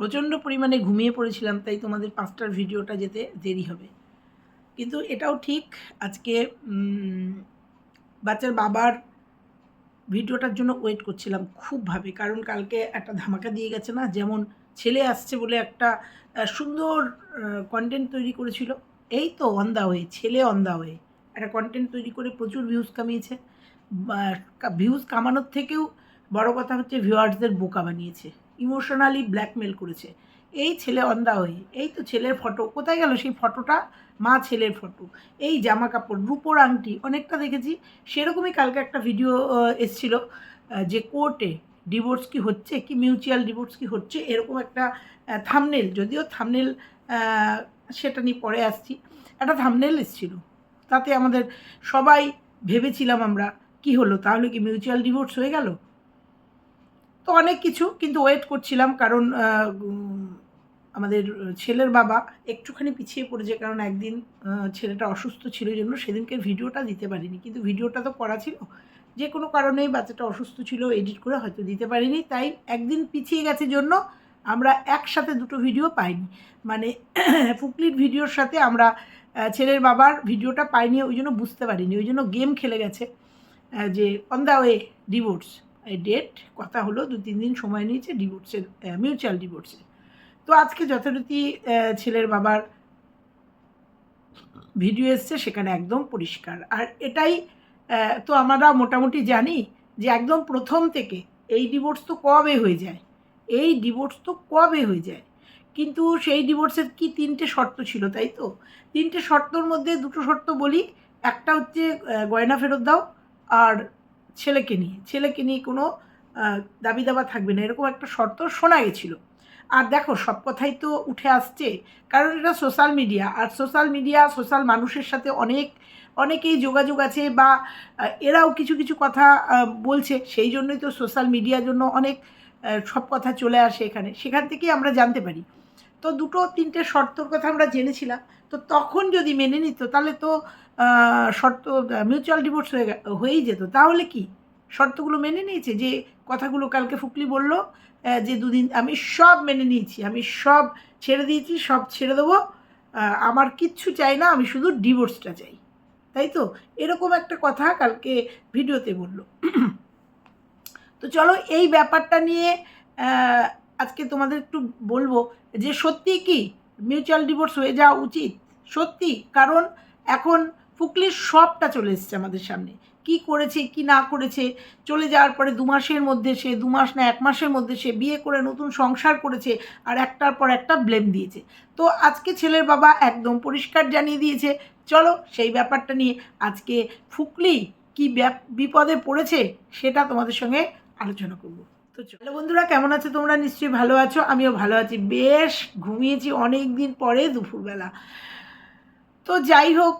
প্রচণ্ড পরিমাণে ঘুমিয়ে পড়েছিলাম, তাই তোমাদের পাঁচটার ভিডিওটা যেতে দেরি হবে। কিন্তু এটাও ঠিক, আজকে বাচ্চার বাবার ভিডিওটার জন্য ওয়েট করছিলাম খুবভাবে, কারণ কালকে একটা ধামাকা দিয়ে গেছে না, যেমন ছেলে আসছে বলে একটা সুন্দর কন্টেন্ট তৈরি করেছিল। এই তো অন দা ওয়ে ছেলে অন দা ওয়ে একটা কন্টেন্ট তৈরি করে প্রচুর ভিউজ কামিয়েছে। ভিউজ কামানোর থেকেও বড় কথা হচ্ছে ভিউয়ার্সদের বোকা বানিয়েছে। ইমোশনালি ব্ল্যাকমেল করেছে। এই ছেলে অন দা ওয়ে এই তো ছেলের ফটো কোথায় গেল সেই ফটোটা মা ছেলের ফটো এই জামা কাপড় রূপোর আংটি, অনেকটা দেখেছি। সেরকমই কালকে একটা ভিডিও এসছিল যে কোর্টে ডিভোর্স কি হচ্ছে, কি মিউচুয়াল ডিভোর্স কি হচ্ছে, এরকম একটা থামনেল যদিও থামনেল সেটা নিয়ে পরে আসছি। একটা থামনেল এসছিল। তাতে আমাদের সবাই ভেবেছিলাম আমরা, কি হলো? তাহলে কি মিউচুয়াল ডিভোর্স হয়ে গেল? তো অনেক কিছু, কিন্তু ওয়েট করছিলাম কারণ আমাদের ছেলের বাবা একটুখানি পিছিয়ে পড়েছে কারণ একদিন ছেলেটা অসুস্থ ছিল এই জন্য সেদিনকে ভিডিওটা দিতে পারিনি। কিন্তু ভিডিওটা তো করা ছিল। যে কোনো কারণেই বাচ্চাটা অসুস্থ ছিল এডিট করে হয়তো দিতে পারিনি। তাই একদিন পিছিয়ে গেছে জন্য আমরা একসাথে দুটো ভিডিও পাইনি। মানে ফুকলির ভিডিওর সাথে আমরা ছেলের বাবার ভিডিওটা পাইনি, ওই জন্য বুঝতে পারিনি। ওই জন্য গেম খেলে গেছে যে on the way divorce date কথা হলো দু তিন দিন সময় নিয়েছে ডিভোর্সের মিউচুয়াল ডিভোর্সের তো আজকে যথারীতি ছেলের বাবার ভিডিও এসছে, সেখানে একদম পরিষ্কার। আর এটাই তো আমরা মোটামুটি জানি যে একদম প্রথম থেকে এই ডিভোর্স তো কবে হয়ে যায়? এই ডিভোর্স তো কবে হয়ে যায়? কিন্তু সেই ডিভোর্সের কি তিনটে শর্ত ছিল তাই তো? তিনটে শর্তর মধ্যে দুটো শর্ত বলি। একটা হচ্ছে গয়না ফেরত দাও, আর ছেলেকে নিয়ে। ছেলেকে নিয়ে কোনো দাবি দাবা থাকবে না। এরকম একটা শর্ত শোনা গেছিল। আর দেখো, সব কথাই তো উঠে আসছে। কারণ এটা সোশ্যাল মিডিয়া। আর সোশ্যাল মিডিয়া, সোশ্যাল মানুষের সাথে অনেক, অনেকেই যোগাযোগ আছে বা এরাও কিছু কিছু কথা বলছে। সেই জন্যই তো সোশ্যাল মিডিয়ার জন্য অনেক সব কথা চলে আসে এখানে। সেখান থেকেই আমরা জানতে পারি। তো দুটো তিনটে শর্তর কথা আমরা জেনেছিলাম। তো তখন যদি মেনে নিত, তাহলে তো শর্ত মিউচুয়াল ডিভোর্স হয়ে হয়েই যেত। তাহলে কি? শর্তগুলো মেনে নিয়েছে? যে কথাগুলো কালকে ফুকলি বলল যে দুদিন, আমি সব মেনে নিয়েছি, আমি সব ছেড়ে দিয়েছি, সব ছেড়ে দেবো আমার কিচ্ছু চাই না, আমি শুধু ডিভোর্সটা চাই। তাই তো? এরকম একটা কথা কালকে ভিডিওতে বলল। তো চলো এই ব্যাপারটা নিয়ে আজকে তোমাদের একটু বলব যে সত্যি কি মিউচুয়াল ডিভোর্স হয়ে যাওয়া উচিত? সত্যি? কারণ এখন ফুকলির সবটা চলে এসছে আমাদের সামনে। কি করেছে, কি না করেছে? চলে যাওয়ার পরে দু মাসের মধ্যে সে, দু মাস না, এক মাসের মধ্যে সে বিয়ে করে নতুন সংসার করেছে আর একটার পর একটা ব্লেম দিয়েছে। তো আজকে ছেলের বাবা একদম পরিষ্কার জানিয়ে দিয়েছে, চলো সেই ব্যাপারটা নিয়ে আজকে ফুকলি কি বিপদে পড়েছে সেটা তোমাদের সঙ্গে আলোচনা করব। চলো বন্ধুরা, কেমন আছো তোমরা? নিশ্চয়ই ভালো আছো, আমিও ভালো আছি। বেশ, ঘুমিয়েছি অনেক দিন পরে দুপুরবেলা। তো যাই হোক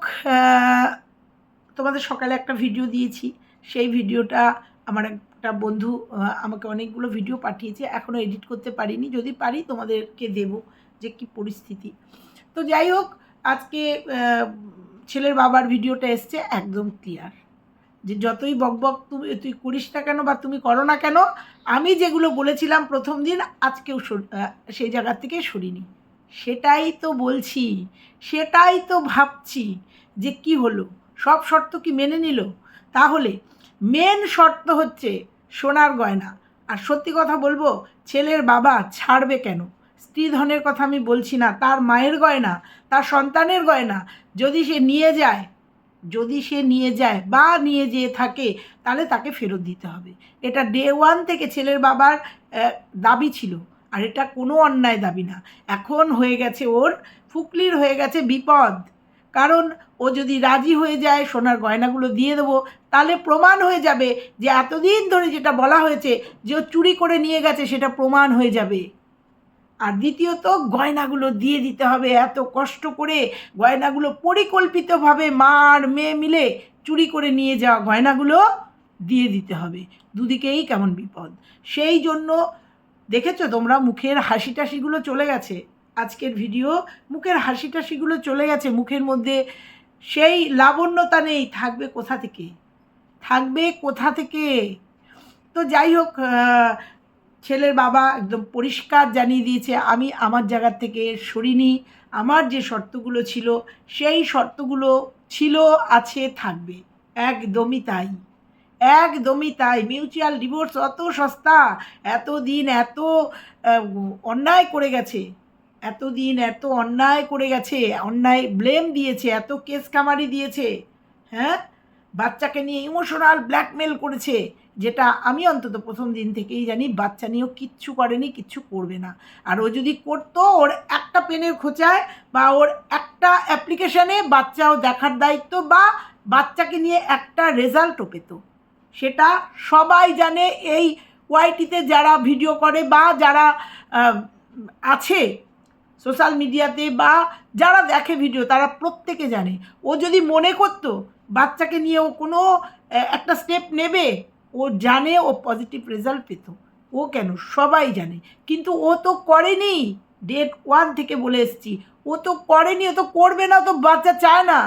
তোমাদের সকালে একটা ভিডিও দিয়েছি। সেই ভিডিওটা আমার একটা বন্ধু আমাকে অনেকগুলো ভিডিও পাঠিয়েছে। এখনও এডিট করতে পারিনি। যদি পারি, তোমাদেরকে দেব যে কি পরিস্থিতি। তো যাই হোক, আজকে ছেলের বাবার ভিডিওটা এসছে একদম ক্লিয়ার যে যতই বকবক তুমি, তুই করিস না কেন বা তুমি করো না কেন, আমি যেগুলো বলেছিলাম প্রথম দিন, আজকেও সেই জায়গার থেকে সরিনি। সেটাই তো বলছি, সেটাই তো ভাবছি যে কি হলো, সব শর্ত কি মেনে নিল? তাহলে মেন শর্ত হচ্ছে সোনার গয়না। আর সত্যি কথা বলব, ছেলের বাবা ছাড়বে কেন? স্ত্রী ধনের কথা আমি বলছি না, তার মায়ের গয়না, তার সন্তানের গয়না, যদি সে নিয়ে যায় যদি সে নিয়ে যায় বা নিয়ে যেয়ে থাকে, তাহলে তাকে ফেরত দিতে হবে। এটা ডে ওয়ান থেকে ছেলের বাবার দাবি ছিল। আর এটা কোনো অন্যায় দাবি না। এখন হয়ে গেছে ওর ফুকলির হয়ে গেছে বিপদ। কারণ ও যদি রাজি হয়ে যায়, সোনার গয়নাগুলো দিয়ে দেবো, তাহলে প্রমাণ হয়ে যাবে যে এতদিন ধরে যেটা বলা হয়েছে যে ও চুরি করে নিয়ে গেছে, সেটা প্রমাণ হয়ে যাবে। আর দ্বিতীয়ত গয়নাগুলো দিয়ে দিতে হবে। এত কষ্ট করে গয়নাগুলো পরিকল্পিতভাবে মা আর মেয়ে মিলে চুরি করে নিয়ে যাওয়া গয়নাগুলো দিয়ে দিতে হবে। দুদিকেই কেমন বিপদ। সেই জন্য দেখেছ তোমরা মুখের হাসি টাসিগুলো চলে গেছে। আজকের ভিডিও মুখের হাসি টাসিগুলো চলে গেছে। মুখের মধ্যে সেই লাবণ্যতা নেই। থাকবে কোথা থেকে? থাকবে কোথা থেকে? তো যাই হোক ছেলের বাবা একদম পরিষ্কার জানিয়ে দিয়েছে, আমি আমার জায়গার থেকে সরিনি, আমার যে শর্তগুলো ছিল, সেই শর্তগুলো ছিল, আছে, থাকবে। একদমই তাই। একদমই তাই। মিউচুয়াল ডিভোর্স অত সস্তা এত দিন এত অন্যায় করে গেছে, এতদিন এত অন্যায় করে গেছে, অন্যায় ব্লেম দিয়েছে, এত কেস কামারি দিয়েছে হ্যাঁ? বাচ্চাকে নিয়ে ইমোশনাল ব্ল্যাকমেল করেছে, যেটা আমি অন্তত প্রথম দিন থেকেই জানি, বাচ্চা নিয়েও কিচ্ছু করেনি, কিচ্ছু করবে না। আর ও যদি করতো, ওর একটা পেনের খোঁচায় বা ওর একটা অ্যাপ্লিকেশানে বাচ্চাও দেখার দায়িত্ব বা বাচ্চাকে নিয়ে একটা রেজাল্টও পেতো। সেটা সবাই জানে এই ওয়াইটিতে যারা ভিডিও করে বা যারা আছে সোশ্যাল মিডিয়াতে বা যারা দেখে ভিডিও তারা প্রত্যেকে জানে। ও যদি মনে করতো বাচ্চাকে নিয়ে ও কোনো একটা স্টেপ নেবে। ও জানে ও পজিটিভ রেজাল্ট পেত। ও কেন? সবাই জানে। কিন্তু ও তো করেনি। ডেট ওয়ান থেকে বলে এসছি। ও তো করেনি, ও তো করবে না তো বাচ্চা চায় না।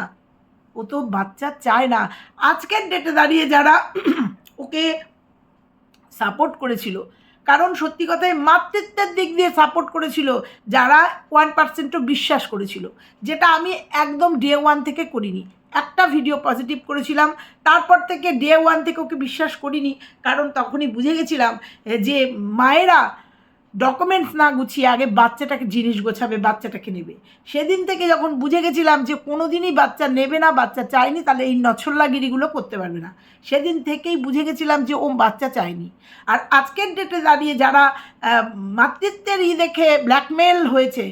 ও তো বাচ্চা চায় না। আজকের ডেটে দাঁড়িয়ে যারা ওকে সাপোর্ট করেছিল কারণ সত্যি কথায় মাতৃত্বের দিক দিয়ে সাপোর্ট করেছিল, যারা ওয়ান পার্সেন্টও বিশ্বাস করেছিল, যেটা আমি একদম ডে ওয়ান থেকে করিনি। একটা ভিডিও পজিটিভ করেছিলাম, তারপর থেকে ডে ওয়ান থেকে ওকে বিশ্বাস করিনি, কারণ তখনই বুঝে গেছিলাম যে মায়েরা ডকুমেন্টস না গুছিয়ে আগে বাচ্চাটাকে জিনিস গোছাবে, বাচ্চাটাকে নেবে। সেদিন থেকে যখন বুঝে গেছিলাম যে কোনো দিনই বাচ্চা নেবে না, বাচ্চা চায়নি, তাহলে এই নছল্লাগিরিগুলো করতে পারবে না। সেদিন থেকেই বুঝে গেছিলাম যে ও বাচ্চা চায়নি। আর আজকের ডেটে দাঁড়িয়ে যারা মাতৃত্বের ই দেখে ব্ল্যাকমেল হয়েছে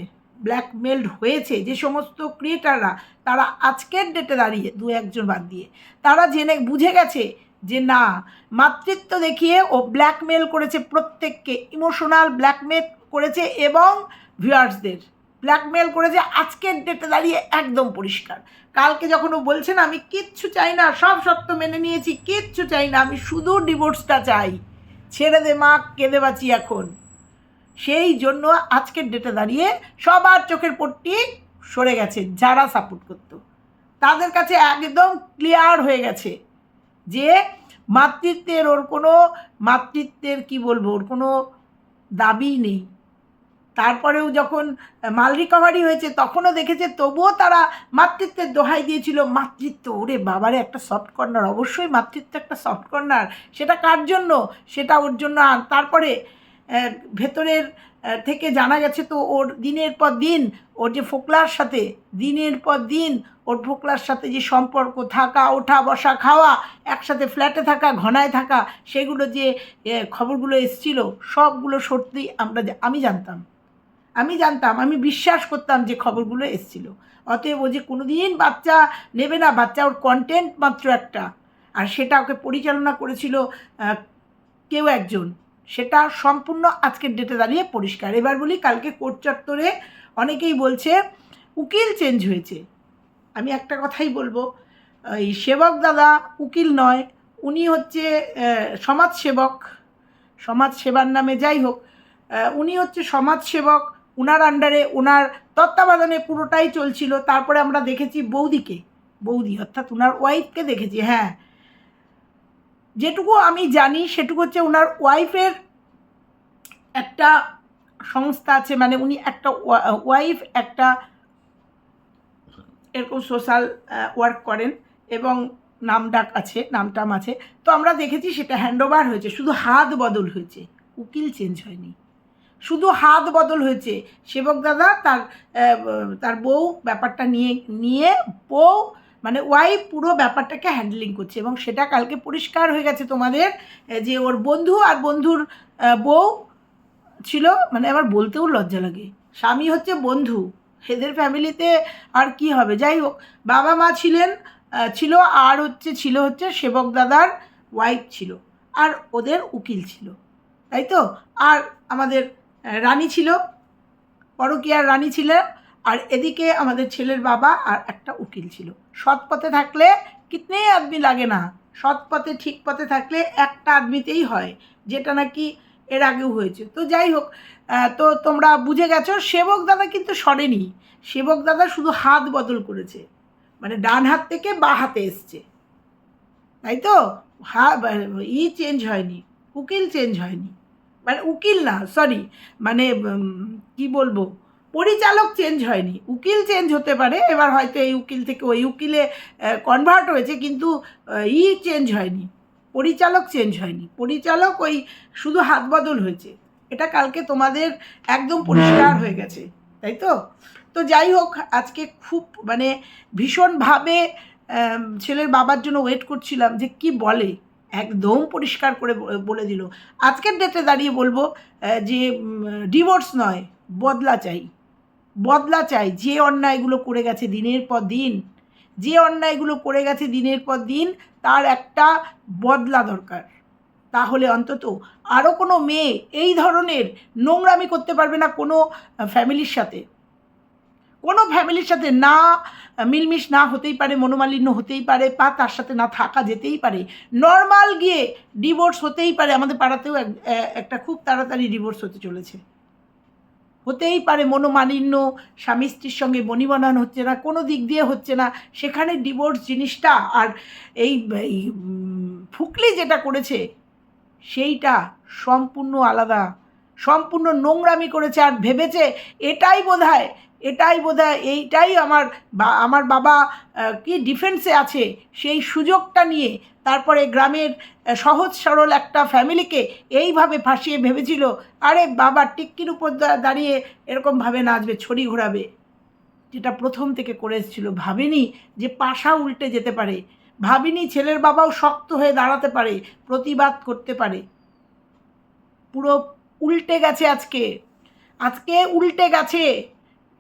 ব্ল্যাকমেলড হয়েছে, যে সমস্ত ক্রিয়েটাররা তারা আজকের ডেটে দাঁড়িয়ে দু একজন বাদ দিয়ে, তারা জেনে, বুঝে গেছে যে না, মাতৃত্ব দেখিয়ে ও ব্ল্যাকমেল করেছে প্রত্যেককে ইমোশনাল ব্ল্যাকমেল করেছে এবং ভিউয়ার্সদের ব্ল্যাকমেল করেছে আজকের ডেটে দাঁড়িয়ে একদম পরিষ্কার। কালকে যখন ও বলছে না, আমি কিচ্ছু চাই না, সব সত্য মেনে নিয়েছি, কিচ্ছু চাই না, আমি শুধু ডিভোর্সটা চাই। ছেড়ে দে মা, কেঁদে বাঁচি এখন। সেই জন্য আজকের ডেটে দাঁড়িয়ে সবার চোখের পট্টি সরে গেছে, যারা সাপোর্ট করতো। তাদের কাছে একদম ক্লিয়ার হয়ে গেছে। যে মাতৃত্বের ওর কোনো মাতৃত্বের কি বলব, ওর কোনো দাবি নেই। তারপরেও যখন মাল রিকভারি হয়েছে, তখনও দেখেছে, তবুও তারা মাতৃত্বের দোহাই দিয়েছিল। মাতৃত্ব, ওরে বাবারে, একটা সফট কর্নার অবশ্যই মাতৃত্ব একটা সফট কর্নার সেটা কার জন্য? সেটা ওর জন্য। তারপরে ভেতরের থেকে জানা গেছে তো ওর দিনের পর দিন ওর যে ফোকলার সাথে, দিনের পর দিন ওর ফোকলার সাথে যে সম্পর্ক, থাকা, ওঠা, বসা, খাওয়া, একসাথে ফ্ল্যাটে থাকা, ঘনায় থাকা, সেগুলো যে খবরগুলো এসছিল, সবগুলো সত্যি আমরা আমি জানতাম। আমি জানতাম, আমি বিশ্বাস করতাম যে খবরগুলো এসছিল। অতএব ও যে কোনো দিন বাচ্চা নেবে না, বাচ্চা ওর কন্টেন্ট মাত্র একটা। আর সেটা ওকে পরিচালনা করেছিল কেউ একজন। সেটা সম্পূর্ণ আজকের ডেটে দাঁড়িয়ে পরিষ্কার। এবার বলি, কালকে কোর্ট চত্বরে অনেকেই বলছে, উকিল চেঞ্জ হয়েছে। আমি একটা কথাই বলব, এই সেবক দাদা উকিল নয়, উনি হচ্ছে সমাজসেবক। সমাজ সেবার নামে যাই হোক উনি হচ্ছে সমাজসেবক, উনার আন্ডারে ওনার তত্ত্বাবধানে পুরোটাই চলছিল। তারপরে আমরা দেখেছি বৌদিকে, বৌদি অর্থাৎ ওনার ওয়াইফকে দেখেছি হ্যাঁ। যেটুকু আমি জানি সেটুকু হচ্ছে ওনার ওয়াইফের একটা সংস্থা আছে মানে উনি একটা ওয়াইফ একটা এরকম সোশ্যাল ওয়ার্ক করেন এবং নাম ডাক আছে, নাম টাম আছে। তো আমরা দেখেছি সেটা হ্যান্ডওভার হয়েছে, শুধু হাত বদল হয়েছে, উকিল চেঞ্জ হয়নি। শুধু হাত বদল হয়েছে, সেবক দাদা তার তার বউ ব্যাপারটা নিয়ে নিয়ে বউ মানে ওয়াইফ পুরো ব্যাপারটাকে হ্যান্ডলিং করছে এবং সেটা কালকে পরিষ্কার হয়ে গেছে তোমাদের যে ওর বন্ধু আর বন্ধুর বউ ছিল মানে আমার বলতেও লজ্জা লাগে। স্বামী হচ্ছে বন্ধু, এদের ফ্যামিলিতে আর কি হবে? যাই হোক, বাবা মা ছিলেন ছিল, আর হচ্ছে, ছিল হচ্ছে সেবক দাদার ওয়াইফ ছিল, আর ওদের উকিল ছিল, তাই তো? আর আমাদের রানী ছিল, পরকীয়ার রানী ছিল আর এদিকে আমাদের ছেলের বাবা আর একটা উকিল ছিল। সৎ পথে থাকলে কিতনে আদমি লাগে না? সৎ পথে, ঠিক পথে থাকলে একটা আদমিতেই হয়, যেটা নাকি এর আগেও হয়েছে। তো যাই হোক তো তোমরা বুঝে গেছো, সেবক দাদা কিন্তু সরেনি। সেবক দাদা শুধু হাত বদল করেছে। মানে ডান হাত থেকে বা হাতে এসছে। তাই তো? হা, ই চেঞ্জ হয়নি, উকিল চেঞ্জ হয়নি। মানে উকিল না সরি মানে কি বলব? পরিচালক চেঞ্জ হয়নি। উকিল চেঞ্জ হতে পারে এবার হয়তো এই উকিল থেকে ওই উকিলে কনভার্ট হয়েছে কিন্তু ই চেঞ্জ হয়নি। পরিচালক চেঞ্জ হয়নি। পরিচালক ওই শুধু হাত বদল হয়েছে। এটা কালকে তোমাদের একদম পরিষ্কার হয়ে গেছে তাই তো? তো যাই হোক আজকে খুব মানে ভীষণভাবে ছেলের বাবার জন্য ওয়েট করছিলাম যে কি বলে। একদম পরিষ্কার করে বলে দিল। আজকের ডেটে দাঁড়িয়ে বলব যে ডিভোর্স নয় বদলা চাই। বদলা চাই। যে অন্যায়গুলো করে গেছে দিনের পর দিন, যে অন্যায়গুলো করে গেছে দিনের পর দিন, তার একটা বদলা দরকার। তাহলে অন্তত আরও কোনো মেয়ে এই ধরনের নোংরামি করতে পারবে না কোনো ফ্যামিলির সাথে। কোনো ফ্যামিলির সাথে না, মিলমিশ না হতেই পারে, মনোমালিন্য হতেই পারে, বা তার সাথে না থাকা যেতেই পারে। নর্মাল গিয়ে ডিভোর্স হতেই পারে। আমাদের পাড়াতেও এক- একটা খুব তাড়াতাড়ি ডিভোর্স হতে চলেছে। হতেই পারে মনোমালিন্য, স্বামী স্ত্রীর সঙ্গে বনিবনান হচ্ছে না, কোনো দিক দিয়ে হচ্ছে না। সেখানে ডিভোর্স জিনিসটা আর এই ফুকলি যেটা করেছে, সেইটা সম্পূর্ণ আলাদা। সম্পূর্ণ নোংরামি করেছে আর ভেবেছে এটাই বোধহয় এটাই বোধহয়, এইটাই আমার আমার বাবা কি ডিফেন্সে আছে, সেই সুযোগটা নিয়ে তারপরে গ্রামের সহজ সরল একটা ফ্যামিলিকে এইভাবে ফাঁসিয়ে ভেবেছিল, আরে বাবা টিক্কির উপর দাঁড়িয়ে এরকমভাবে নাচবে, ছড়ি ঘোরাবে। যেটা প্রথম থেকে করে এসেছিল, ভাবিনি যে পাশা উল্টে যেতে পারে, ভাবিনি ছেলের বাবাও শক্ত হয়ে দাঁড়াতে পারে, প্রতিবাদ করতে পারে। পুরো উল্টে গেছে আজকে আজকে উল্টে গেছে।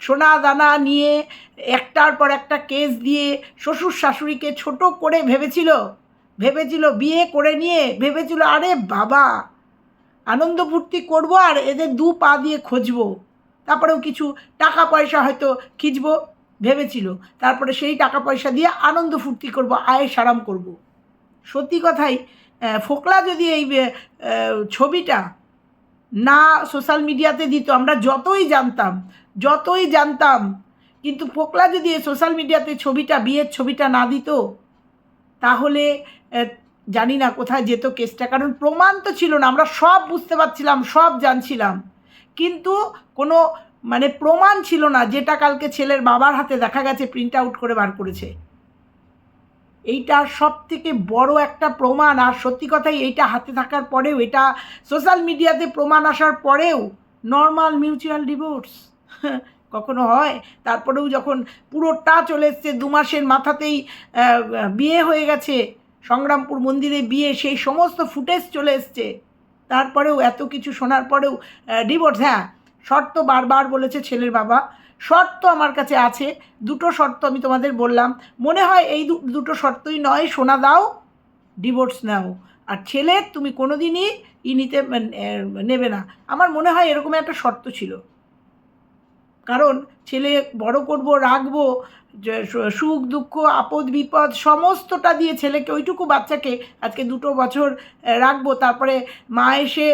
সোনা দানা নিয়ে একটার পর একটা কেস দিয়ে শ্বশুর শাশুড়িকে ছোট করে ভেবেছিল ভেবেছিল, বিয়ে করে নিয়ে ভেবেছিল, আরে বাবা, আনন্দ ফুর্তি করব আর এদের দু পা দিয়ে খুঁজবো। তারপরেও কিছু টাকা পয়সা হয়তো খিচবো ভেবেছিল, তারপরে সেই টাকা পয়সা দিয়ে আনন্দ ফুর্তি করব আয়ে সারাম করব। সত্যি কথাই ফোকলা যদি এই ছবিটা না সোশ্যাল মিডিয়াতে দিত, আমরা যতই জানতাম যতই জানতাম, কিন্তু ফোকলা যদি সোশ্যাল মিডিয়াতে ছবিটা, বিয়ের ছবিটা না দিত, তাহলে জানি না কোথায় যেত কেসটা, কারণ প্রমাণ তো ছিল না, আমরা সব বুঝতে পারছিলাম, সব জানছিলাম। কিন্তু কোনো মানে প্রমাণ ছিল না, যেটা কালকে ছেলের বাবার হাতে দেখা গেছে প্রিন্ট আউট করে বার করেছে। এইটা সব থেকে বড় একটা প্রমাণ, আর সত্যি কথাই এইটা হাতে থাকার পরেও, এটা সোশ্যাল মিডিয়াতে প্রমাণ আসার পরেও নর্মাল মিউচুয়াল ডিভোর্স কখনো হয়? তারপরেও যখন পুরোটা চলে এসছে, দু মাসের মাথাতেই বিয়ে হয়ে গেছে, সংগ্রামপুর মন্দিরে বিয়ে, সেই সমস্ত ফুটেজ চলে এসছে। তারপরেও এত কিছু শোনার পরেও ডিভোর্স হ্যাঁ শর্ত বারবার বলেছে ছেলের বাবা। শর্ত আমার কাছে আছে। দুটো শর্ত আমি তোমাদের বললাম। মনে হয় এই দুটো শর্তই নয়। সোনা দাও ডিভোর্স নাও। আর ছেলে, তুমি কোনোদিনই ই নিতে নেবে না। আমার মনে হয় এরকম একটা শর্ত ছিল। কারণ ছেলে বড় করব রাখব সুখ দুঃখ আপদ বিপদ সমস্তটা দিয়ে ছেলেকে ওইটুকু বাচ্চাকে আজকে দুটো বছর রাখব। তারপরে মা এসে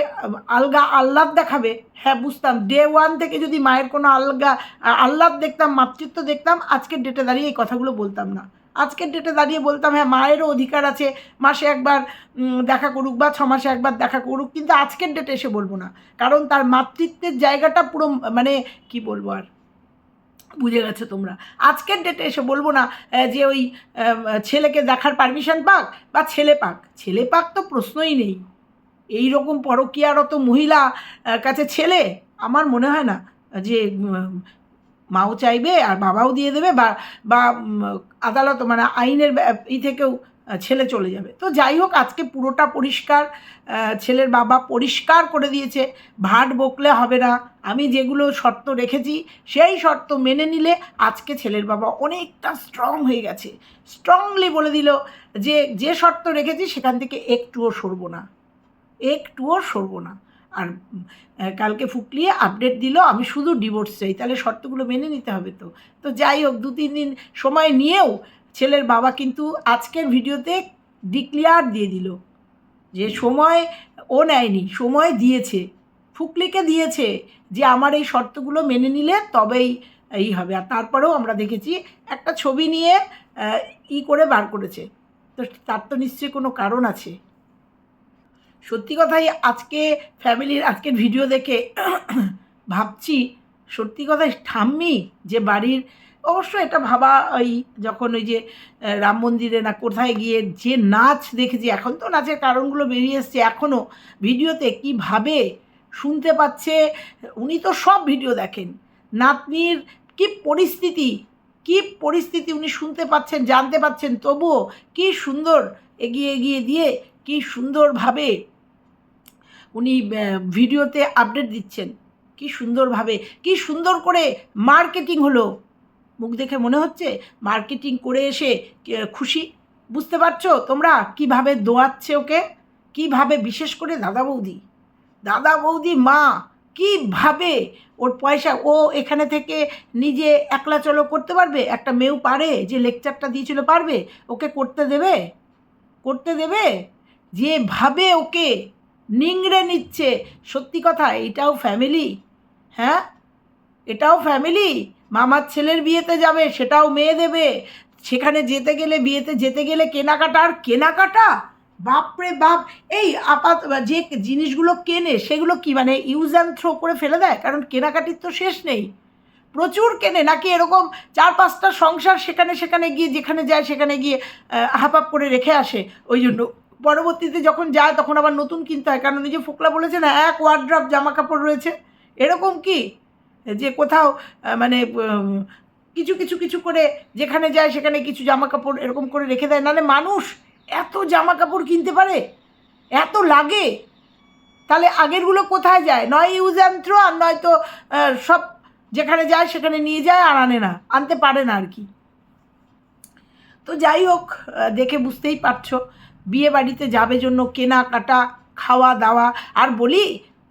আলগা আহ্লাদ দেখাবে। হ্যাঁ বুঝতাম। ডে ওয়ান থেকে যদি মায়ের কোনো আলগা আহ, আহ্লাদ দেখতাম মাতৃত্ব দেখতাম আজকে ডেটে দাঁড়িয়ে এই কথাগুলো বলতাম না। আজকের ডেটে দাঁড়িয়ে বলতাম হ্যাঁ মায়েরও অধিকার আছে, মাসে একবার দেখা করুক বা ছ মাসে একবার দেখা করুক, কিন্তু আজকের ডেটে এসে বলব না। কারণ তার মাতৃত্বের জায়গাটা পুরো মানে কি বলব আর, বুঝে গেছো তোমরা। আজকের ডেটে এসে বলব না যে ওই ছেলেকে দেখার পারমিশন পাক বা ছেলে পাক। ছেলে পাক তো প্রশ্নই নেই। এই রকম পরকীয়ারত মহিলা কাছে ছেলে, আমার মনে হয় না যে মাও চাইবে আর বাবাও দিয়ে দেবে বা বা আদালত মানে আইনের ই থেকেও ছেলে চলে যাবে। তো যাই হোক, আজকে পুরোটা পরিষ্কার ছেলের বাবা পরিষ্কার করে দিয়েছে, ভাট বকলে হবে না। আমি যেগুলো শর্ত রেখেছি, সেই শর্ত মেনে নিলে আজকে ছেলের বাবা অনেকটা স্ট্রং হয়ে গেছে। স্ট্রংলি বলে দিল যে যে শর্ত রেখেছি, সেখান থেকে একটুও সরবো না। একটুও সরবো না। আর কালকে ফুকলিয়ে আপডেট দিল, আমি শুধু ডিভোর্স চাই, তাহলে শর্তগুলো মেনে নিতে হবে তো। তো যাই হোক, দু, তিন দিন সময় নিয়েও ছেলের বাবা কিন্তু আজকের ভিডিওতে ডিক্লিয়ার দিয়ে দিল যে সময় ও নেয়নি, সময় দিয়েছে। ফুকলিকে দিয়েছে যে আমার এই শর্তগুলো মেনে নিলে তবেই এই হবে। আর তারপরেও আমরা দেখেছি একটা ছবি নিয়ে ই করে বার করেছে। তো তার তো নিশ্চয়ই কোনো কারণ আছে। সত্যি কথাই আজকে ফ্যামিলির আজকের ভিডিও দেখে ভাবছি, সত্যি কথাই ঠাম্মি যে বাড়ির, অবশ্য এটা ভাবা ওই যখন ওই যে রাম মন্দিরে না কোথায় গিয়ে যে নাচ দেখেছি, এখন তো নাচের কারণগুলো বেরিয়ে এসছে এখনও ভিডিওতে কীভাবে শুনতে পাচ্ছে, উনি তো সব ভিডিও দেখেন। নাতনির কি পরিস্থিতি কি পরিস্থিতি উনি শুনতে পাচ্ছেন, জানতে পাচ্ছেন, তবুও কি সুন্দর এগিয়ে এগিয়ে দিয়ে কি সুন্দরভাবে উনি ভিডিওতে আপডেট দিচ্ছেন। কি সুন্দরভাবে, কি সুন্দর করে মার্কেটিং হলো। মুখ দেখে মনে হচ্ছে মার্কেটিং করে এসে খুশি। বুঝতে পারছ তোমরা কীভাবে দোয়াচ্ছে ওকে? কীভাবে বিশেষ করে দাদা বৌদি? দাদা বৌদি মা, কীভাবে ওর পয়সা, ও এখানে থেকে নিজে একলা চলো করতে পারবে? একটা মেয়েও পারে, যে লেকচারটা দিয়েছিল পারবে? ওকে করতে দেবে? করতে দেবে? যেভাবে ওকে নিংড়ে নিচ্ছে, সত্যি কথা, এটাও ফ্যামিলি হ্যাঁ? এটাও ফ্যামিলি মামার ছেলের বিয়েতে যাবে, সেটাও মেয়ে দেবে। সেখানে যেতে গেলে, বিয়েতে যেতে গেলে কেনাকাটা আর কেনাকাটা? বাপরে বাপ! এই আপাত, যে জিনিসগুলো কেনে, সেগুলো কি মানে ইউজ অ্যান্ড থ্রো করে ফেলে দেয়? কারণ কেনাকাটির তো শেষ নেই। প্রচুর কেনে, নাকি এরকম চার পাঁচটা সংসার সেখানে সেখানে গিয়ে, যেখানে যায় সেখানে গিয়ে হাফ করে রেখে আসে? ওই জন্য পরবর্তীতে যখন যায়, তখন আবার নতুন কিনতে হয়। কারণ যে ফোকলা বলেছে না, এক ওয়ার্ড্রপ জামা কাপড় রয়েছে। এরকম কি? যে কোথাও মানে কিছু কিছু কিছু করে যেখানে যায়, সেখানে কিছু জামা কাপড় এরকম করে রেখে দেয়। নাহলে মানুষ এত জামা কাপড় কিনতে পারে? এত লাগে? তাহলে আগেরগুলো কোথায় যায়? নয় ইউজ অ্যান্ড থ্রো আর নয়তো সব যেখানে যায়, সেখানে নিয়ে যায় আর আনে না। আনতে পারে না আর কি। তো যাই হোক দেখে বুঝতেই পারছ। বিয়ে বাড়িতে যাবে জন্য কেনাকাটা খাওয়া, দাওয়া। আর বলি,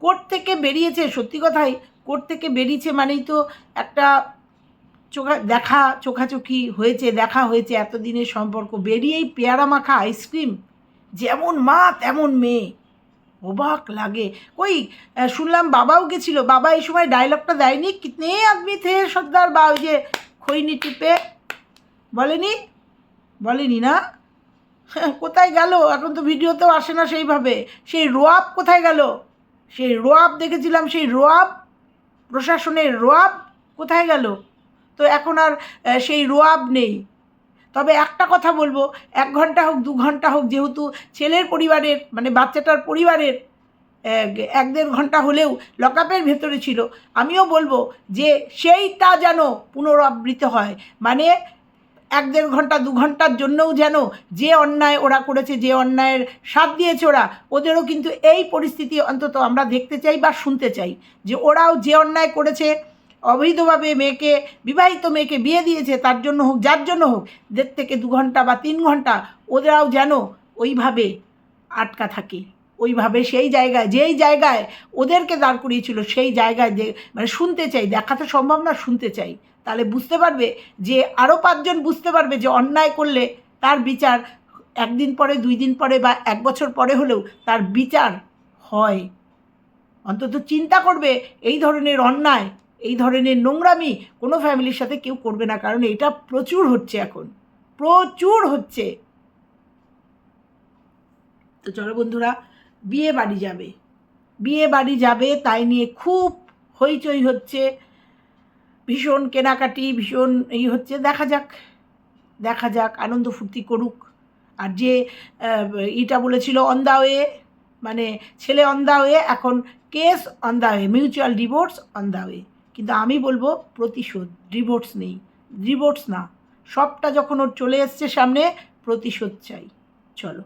কোর্ট থেকে বেরিয়েছে, সত্যি কথাই, কোর্ট থেকে বেরিয়েছে মানেই তো একটা চোখা, দেখা চোখাচোখি হয়েছে, দেখা হয়েছে, এতদিনের সম্পর্ক। বেরিয়েই পেয়ারা মাখা আইসক্রিম, যেমন মা, তেমন মেয়ে। অবাক লাগে। কই শুনলাম বাবাও গেছিল। বাবা এই সময় ডায়লগটা দেয়নি? কিতনে আদমি থে সর্দার বা ওই যে খৈনি টিপে? বলেনি? বলেনি না? কোথায় গেল? এখন তো ভিডিওতেও আসে না সেইভাবে। সেই রোয়াব কোথায় গেল? সেই রোয়াব দেখেছিলাম, সেই রোয়াব, প্রশাসনের রোয়াব কোথায় গেল? তো এখন আর সেই রোয়াব নেই। তবে একটা কথা বলব, এক ঘণ্টা হোক, দু ঘণ্টা হোক, যেহেতু ছেলের পরিবারের মানে বাচ্চাটার পরিবারের এক- দেড় ঘণ্টা হলেও লকআপের ভেতরে ছিল, আমিও বলব যে সেইটা যেন পুনরাবৃত হয়। মানে এক দেড় ঘণ্টা, দু ঘণ্টার জন্যও যেন যে অন্যায় ওরা করেছে, যে অন্যায়ের সাথ দিয়েছে ওরা, ওদেরও কিন্তু এই পরিস্থিতি অন্তত আমরা দেখতে চাই বা শুনতে চাই যে ওরাও যে অন্যায় করেছে, অবৈধভাবে মেয়েকে, বিবাহিত মেয়েকে বিয়ে দিয়েছে, তার জন্য হোক, যার জন্য হোক, দেড় থেকে দু ঘণ্টা বা তিন ঘণ্টা ওদেরাও যেন ওইভাবে আটকা থাকে, ওইভাবে সেই জায়গায়, যেই জায়গায় ওদেরকে দাঁড় করিয়েছিল, সেই জায়গায় মানে শুনতে চাই, দেখা তো সম্ভব না, শুনতে চাই। তাহলে বুঝতে পারবে যে আরও পাঁচজন বুঝতে পারবে যে অন্যায় করলে তার বিচার একদিন পরে, দুই দিন পরে বা এক বছর পরে হলেও তার বিচার হয়। অন্তত চিন্তা করবে, এই ধরনের অন্যায়, এই ধরনের নোংরামি কোনো ফ্যামিলির সাথে কেউ করবে না, কারণ এটা প্রচুর হচ্ছে এখন। প্রচুর হচ্ছে। তো চলো বন্ধুরা, বিয়ে বাড়ি যাবে। বিয়ে বাড়ি যাবে, তাই নিয়ে খুব হইচই হচ্ছে। ভীষণ কেনাকাটি, ভীষণ এই হচ্ছে, দেখা যাক দেখা যাক, আনন্দ ফুর্তি করুক। আর যে ইটা বলেছিল অন দা ওয়ে মানে ছেলে অন দা ওয়ে এখন case on the way mutual divorce on the way কিন্তু আমি বলব, প্রতিশোধ ডিভোর্স নেই। ডিভোর্স না, সবটা যখন ওর চলে এসছে সামনে, প্রতিশোধ চাই। চলো।